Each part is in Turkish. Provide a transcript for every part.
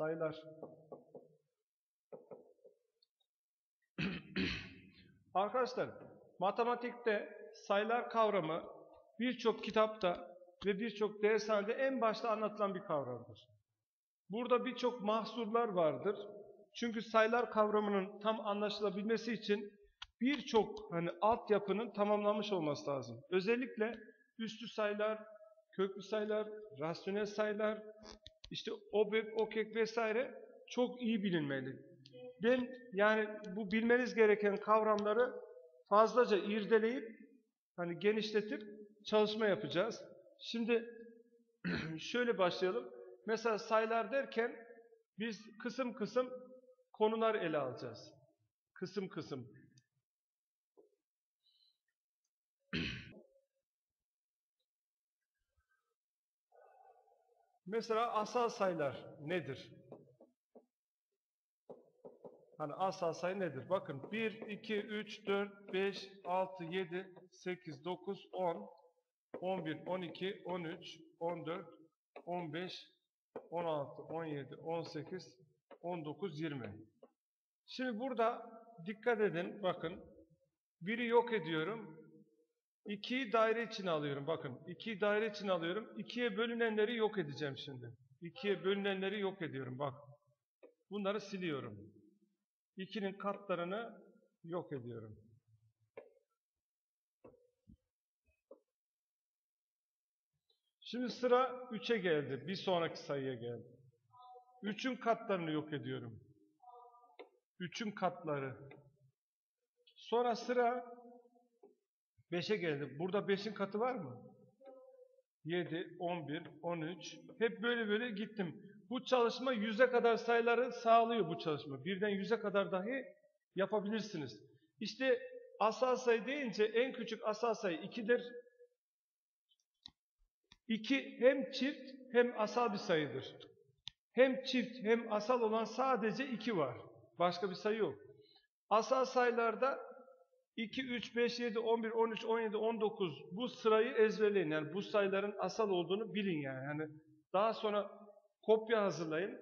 Sayılar. Arkadaşlar, matematikte sayılar kavramı birçok kitapta ve birçok dershanede en başta anlatılan bir kavramdır. Burada birçok mahsurlar vardır. Çünkü sayılar kavramının tam anlaşılabilmesi için birçok hani altyapının tamamlanmış olması lazım. Özellikle üstü sayılar, köklü sayılar, rasyonel sayılar, işte obek, okek vesaire çok iyi bilinmeli. Ben yani bu bilmeniz gereken kavramları fazlaca irdeleyip hani genişletip çalışma yapacağız. Şimdi şöyle başlayalım. Mesela sayılar derken biz kısım kısım konular ele alacağız. Kısım kısım. Mesela asal sayılar nedir? Hani asal sayı nedir? Bakın 1, 2, 3, 4, 5, 6, 7, 8, 9, 10, 11, 12, 13, 14, 15, 16, 17, 18, 19, 20. Şimdi burada dikkat edin bakın. Biri yok ediyorum. 2'yi daire içine alıyorum. Bakın 2'yi daire içine alıyorum. 2'ye bölünenleri yok edeceğim şimdi. 2'ye bölünenleri yok ediyorum. Bak. Bunları siliyorum. 2'nin katlarını yok ediyorum. Şimdi sıra 3'e geldi. Bir sonraki sayıya geldi. 3'ün katlarını yok ediyorum. 3'ün katları. Sonra sıra 5'e geldi. Burada 5'in katı var mı? 7, 11, 13. Hep böyle böyle gittim. Bu çalışma 100'e kadar sayıları sağlıyor bu çalışma. Birden 100'e kadar dahi yapabilirsiniz. İşte asal sayı deyince en küçük asal sayı 2'dir. 2 hem çift hem asal bir sayıdır. Hem çift hem asal olan sadece 2 var. Başka bir sayı yok. Asal sayılarda 2, 3, 5, 7, 11, 13, 17, 19 bu sırayı ezberleyin. Yani bu sayıların asal olduğunu bilin yani. yani daha sonra kopya hazırlayın.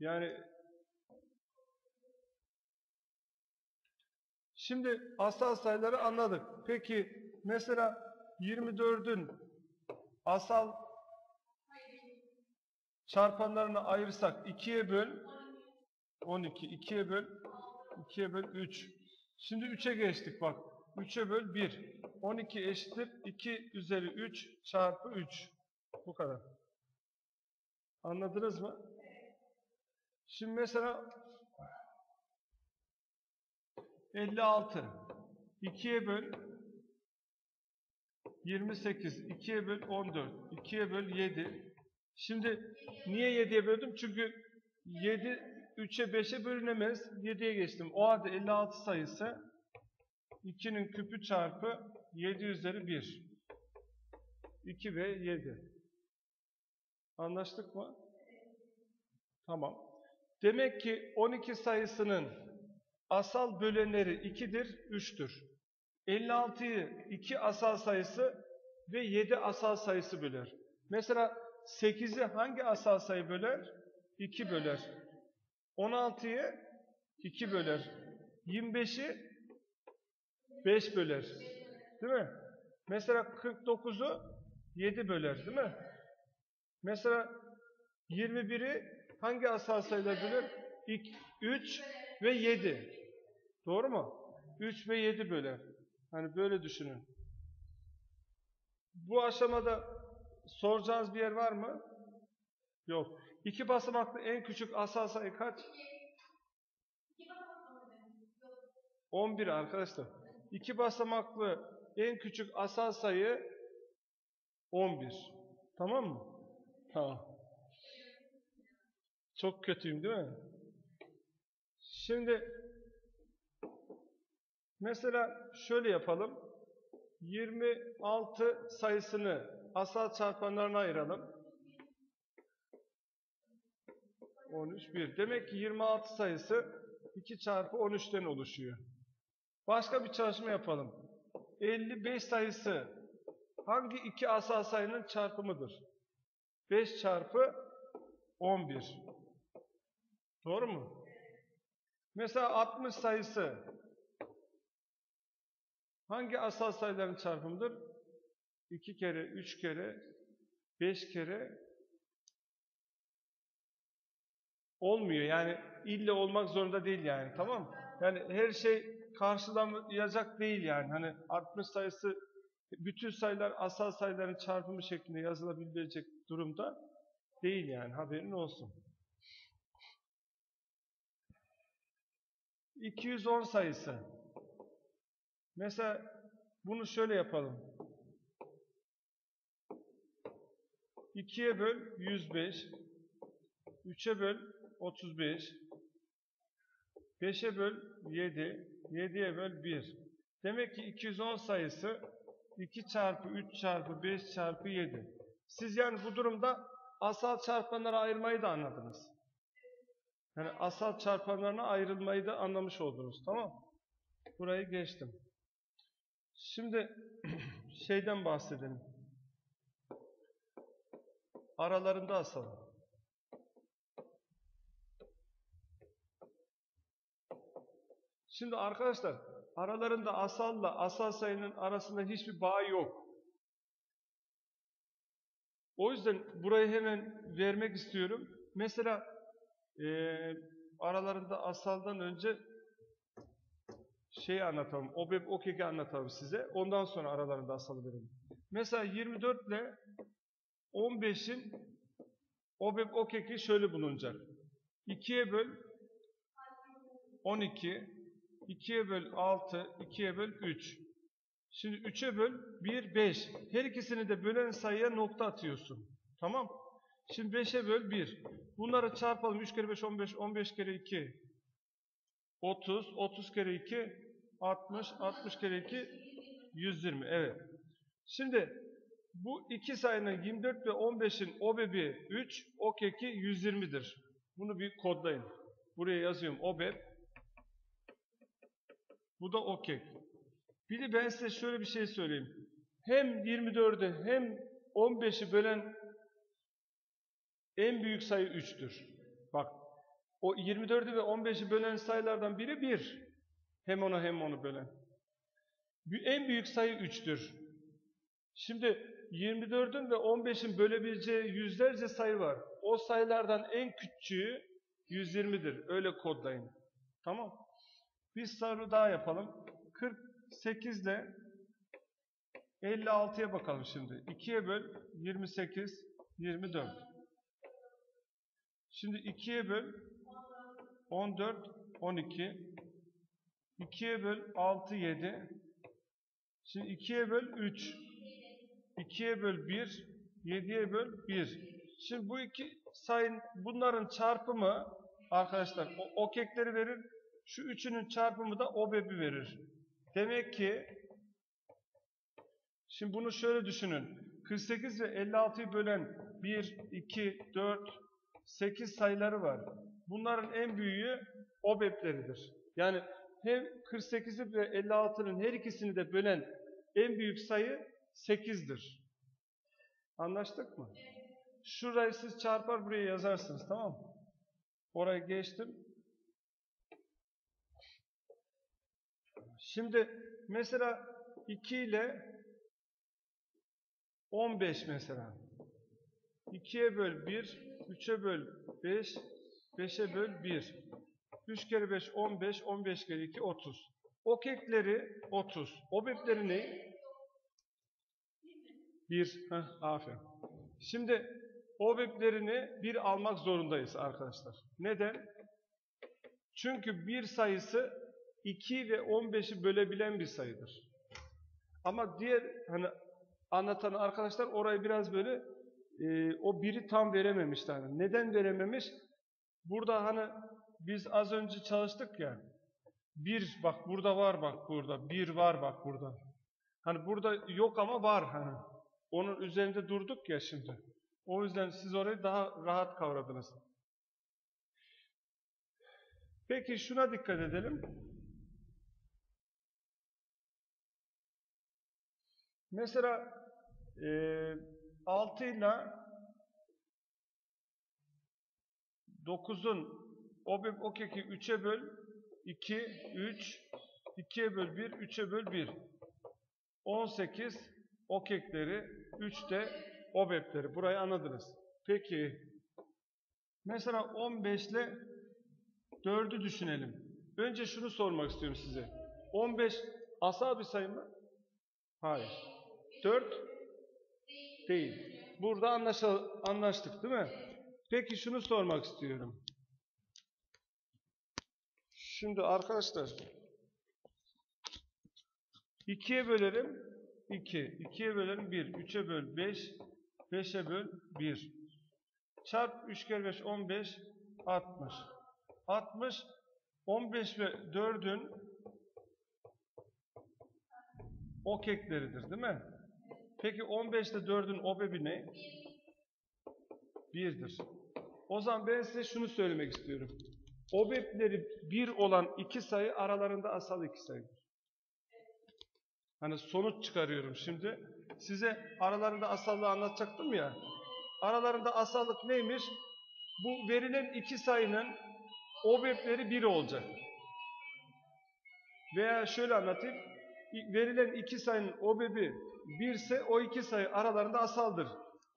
Yani şimdi asal sayıları anladık. Peki mesela 24'ün asal çarpanlarını ayırsak 2'ye böl 12, 2'ye böl 2'ye böl 3. Şimdi 3'e geçtik bak. 3'e böl 1. 12 eşittir 2 üzeri 3 çarpı 3. Bu kadar. Anladınız mı? Şimdi mesela 56 2'ye böl 28 2'ye böl 14 2'ye böl 7 Şimdi niye 7'ye böldüm? Çünkü 7 3'e 5'e bölünemez. 7'ye geçtim. O halde 56 sayısı 2'nin küpü çarpı 7 üzeri 1. 2 ve 7. Anlaştık mı? Tamam. Demek ki 12 sayısının asal bölenleri 2'dir, 3'tür. 56'yı 2 asal sayısı ve 7 asal sayısı böler. Mesela 8'i hangi asal sayı böler? 2 böler. 16'yı 2 böler. 25'i 5 böler. Değil mi? Mesela 49'u 7 böler. Değil mi? Mesela 21'i hangi asal sayılar bölür? 2, 3 ve 7. Doğru mu? 3 ve 7 böler. Hani böyle düşünün. Bu aşamada soracağınız bir yer var mı? Yok. İki basamaklı en küçük asal sayı kaç? 11 arkadaşlar. İki basamaklı en küçük asal sayı 11. Tamam mı? Tamam. Çok kötüyüm değil mi? Şimdi mesela şöyle yapalım. 26 sayısını asal çarpanlarına ayıralım. 13, 1. Demek ki 26 sayısı 2 çarpı 13'ten oluşuyor. Başka bir çalışma yapalım. 55 sayısı hangi iki asal sayının çarpımıdır? 5 çarpı 11. Doğru mu? Mesela 60 sayısı hangi asal sayıların çarpımıdır? 2 kere, 3 kere, 5 kere olmuyor. Yani ille olmak zorunda değil yani. Tamam mı? Yani her şey karşılanacak değil yani. Hani 60 sayısı bütün sayılar asal sayıların çarpımı şeklinde yazılabilecek durumda değil yani. Haberin olsun. 210 sayısı. Mesela bunu şöyle yapalım. 2'ye böl 105. 3'e böl 35. 5'e böl 7. 7'ye böl 1. Demek ki 210 sayısı 2 çarpı 3 çarpı 5 çarpı 7. Siz yani bu durumda asal çarpanlara ayırmayı da anladınız. Yani asal çarpanlarına ayrılmayı da anlamış oldunuz. Tamam Burayı geçtim. Şimdi şeyden bahsedelim. Aralarında asal. Şimdi arkadaşlar aralarında asalla asal sayının arasında hiçbir bağ yok. O yüzden burayı hemen vermek istiyorum. Mesela e, aralarında asaldan önce şey anlatalım. OBEB OKEK'i anlatalım size. Ondan sonra aralarında asalı verelim. Mesela 24 ile 15'in OBEB OKEK'i şöyle bulunacak. 2'ye böl 12 2'ye böl 6, 2'ye böl 3. Şimdi 3'e böl 1, 5. Her ikisini de bölen sayıya nokta atıyorsun. Tamam. Şimdi 5'e böl 1. Bunları çarpalım. 3 kere 5, 15, 15 kere 2, 30, 30 kere 2, 60, 60 kere 2, 120. Evet. Şimdi bu iki sayının 24 ve 15'in OBEB'i 3, OKEK'i 120'dir. Bunu bir kodlayın. Buraya yazıyorum OBEB. Bu da OKEK. Bir de ben size şöyle bir şey söyleyeyim. Hem 24'ü hem 15'i bölen en büyük sayı 3'tür. Bak o 24'ü ve 15'i bölen sayılardan biri 1. Hem onu hem onu bölen. En büyük sayı 3'tür. Şimdi 24'ün ve 15'in bölebileceği yüzlerce sayı var. O sayılardan en küçüğü 120'dir. Öyle kodlayın. Tamam. Bir soru daha yapalım. 48 ile 56'ya bakalım şimdi. 2'ye böl 28, 24. Şimdi 2'ye böl 14, 12. 2'ye böl 6, 7. Şimdi 2'ye böl 3. 2'ye böl 1. 7'ye böl 1. Şimdi bu iki sayın bunların çarpımı arkadaşlar o, o kekleri verir. Şu üçünün çarpımı da OBEB'i verir. Demek ki şimdi bunu şöyle düşünün. 48 ve 56'yı bölen 1, 2, 4, 8 sayıları var. Bunların en büyüğü OBEB'leridir. Yani hem 48'i ve 56'nın her ikisini de bölen en büyük sayı 8'dir. Anlaştık mı? Şurayı siz çarpar buraya yazarsınız tamam mı? Orayı geçtim. Şimdi mesela 2 ile 15 mesela. 2'ye böl 1, 3'e böl 5, 5'e böl 1. 3 kere 5, 15, 15 kere 2, 30. Okekleri 30. Obekleri ne? 1. Heh, aferin. Şimdi obeklerini 1 almak zorundayız arkadaşlar. Neden? Çünkü bir sayısı 2 ve 15'i bölebilen bir sayıdır. Ama diğer hani anlatan arkadaşlar orayı biraz böyle e, o biri tam verememişler. Yani. Neden verememiş? Burada hani biz az önce çalıştık ya. Bir bak burada var bak burada. Bir var bak burada. Hani burada yok ama var hani. Onun üzerinde durduk ya şimdi. O yüzden siz orayı daha rahat kavradınız. Peki şuna dikkat edelim. Mesela e, 6 ile 9'un OBEP OKEK'i 3'e böl 2, 3, 2'ye böl 1, 3'e böl 1. 18 OKEK'leri, 3 de OBEP'leri. Burayı anladınız. Peki, mesela 15 ile 4'ü düşünelim. Önce şunu sormak istiyorum size. 15 asal bir sayı mı? Hayır. 4 değil. Burada anlaşa, anlaştık değil mi? Peki şunu sormak istiyorum. Şimdi arkadaşlar 2'ye bölerim 2. 2'ye bölerim 1. 3'e böl 5. 5'e böl 1. Çarp 3 kere 5 15 60. 60 15 ve 4'ün okekleridir değil mi? Peki 15 ile 4'ün obebi ne? 1'dir. O zaman ben size şunu söylemek istiyorum. Obepleri 1 olan iki sayı aralarında asal iki sayıdır. Hani sonuç çıkarıyorum şimdi. Size aralarında asallığı anlatacaktım ya. Aralarında asallık neymiş? Bu verilen iki sayının obepleri 1 olacak. Veya şöyle anlatayım. Verilen iki sayının obebi 1 ise o iki sayı aralarında asaldır.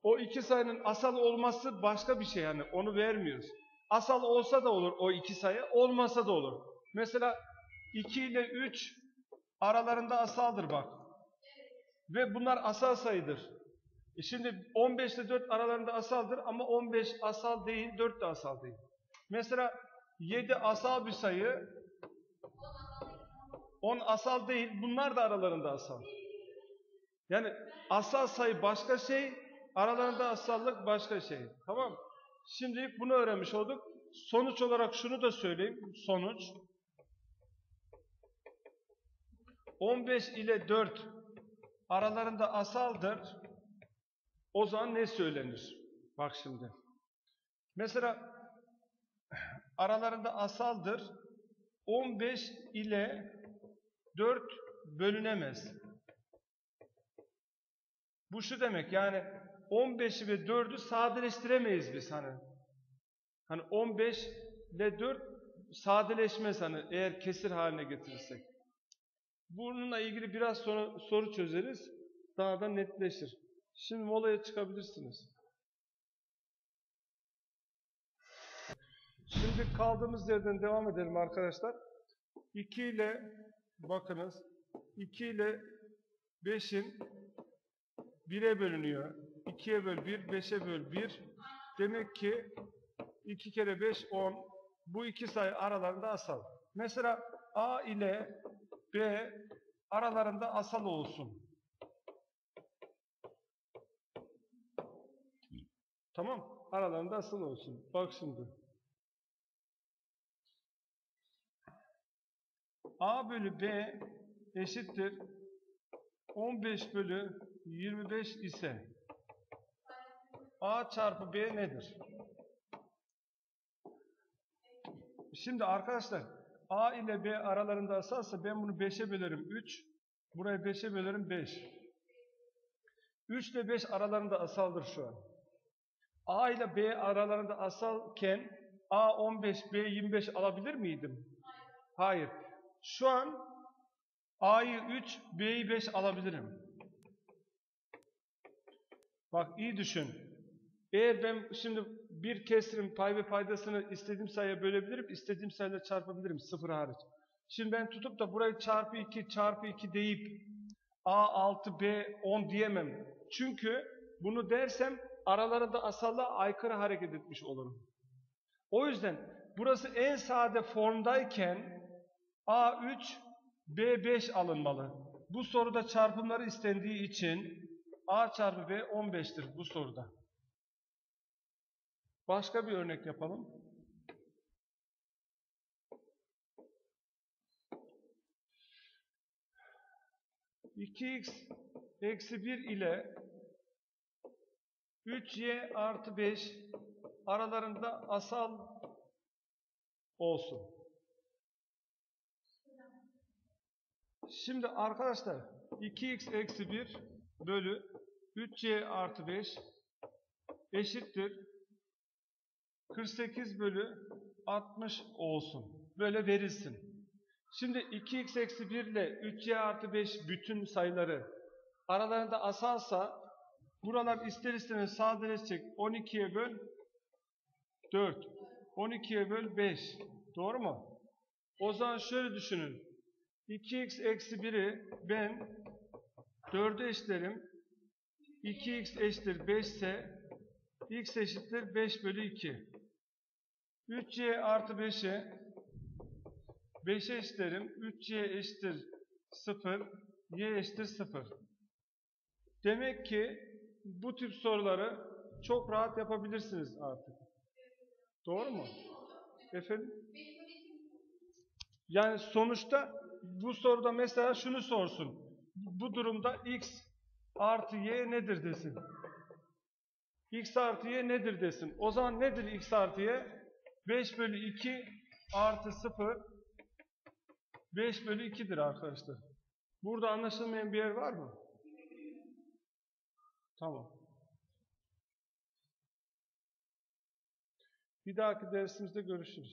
O iki sayının asal olması başka bir şey yani onu vermiyoruz. Asal olsa da olur o iki sayı, olmasa da olur. Mesela 2 ile 3 aralarında asaldır bak. Ve bunlar asal sayıdır. E şimdi 15 ile 4 aralarında asaldır ama 15 asal değil, 4 de asal değil. Mesela 7 asal bir sayı, 10 asal değil, bunlar da aralarında asal. Yani asal sayı başka şey, aralarında asallık başka şey. Tamam mı? Şimdilik bunu öğrenmiş olduk. Sonuç olarak şunu da söyleyeyim. Sonuç. 15 ile 4 aralarında asaldır. O zaman ne söylenir? Bak şimdi. Mesela aralarında asaldır. 15 ile 4 bölünemez. Bu şu demek yani 15'i ve 4'ü sadeleştiremeyiz biz hani. Hani 15 ile 4 sadeleşmez hani eğer kesir haline getirirsek. Bununla ilgili biraz sonra soru çözeriz. Daha da netleşir. Şimdi molaya çıkabilirsiniz. Şimdi kaldığımız yerden devam edelim arkadaşlar. 2 ile bakınız 2 ile 5'in 1'e bölünüyor. 2'ye böl 1, 5'e böl 1. Demek ki 2 kere 5, 10. Bu iki sayı aralarında asal. Mesela A ile B aralarında asal olsun. Tamam. Aralarında asal olsun. Bak şimdi. A bölü B eşittir 15 bölü 25 ise A çarpı B nedir? Şimdi arkadaşlar A ile B aralarında asalsa ben bunu 5'e bölerim 3. Burayı 5'e bölerim 5. 3 ile 5 aralarında asaldır şu an. A ile B aralarında asalken A 15, B 25 alabilir miydim? Hayır. Şu an A'yı 3, B'yi 5 alabilirim. Bak iyi düşün. Eğer ben şimdi bir kesirin pay ve paydasını istediğim sayıya bölebilirim, istediğim sayıyla çarpabilirim sıfır hariç. Şimdi ben tutup da burayı çarpı 2 çarpı 2 deyip A 6 B 10 diyemem. Çünkü bunu dersem aralarında asallığa aykırı hareket etmiş olurum. O yüzden burası en sade formdayken A3 B5 alınmalı. Bu soruda çarpımları istendiği için A çarpı B 15'tir bu soruda. Başka bir örnek yapalım. x eksi 1 ile 3y artı 5 aralarında asal olsun. Şimdi arkadaşlar 2x eksi 1 bölü 3y artı 5 eşittir 48 bölü 60 olsun. Böyle verilsin. Şimdi 2x eksi 1 ile 3y artı 5 bütün sayıları aralarında asalsa buralar ister istemez sadeleşecek. 12'ye böl 4. 12'ye böl 5. Doğru mu? O zaman şöyle düşünün. 2x eksi 1'i ben 4'e eşitlerim. 2x eşittir 5 ise x eşittir 5 bölü 2. 3y artı 5'e 5'e eşitlerim. 3y eşittir 0. y eşittir 0. Demek ki bu tip soruları çok rahat yapabilirsiniz artık. Doğru mu? Efendim? Yani sonuçta bu soruda mesela şunu sorsun. Bu durumda x artı y nedir desin. x artı y nedir desin. O zaman nedir x artı y? 5 bölü 2 artı 0 5 bölü 2'dir arkadaşlar. Burada anlaşılmayan bir yer var mı? Tamam. Bir dahaki dersimizde görüşürüz.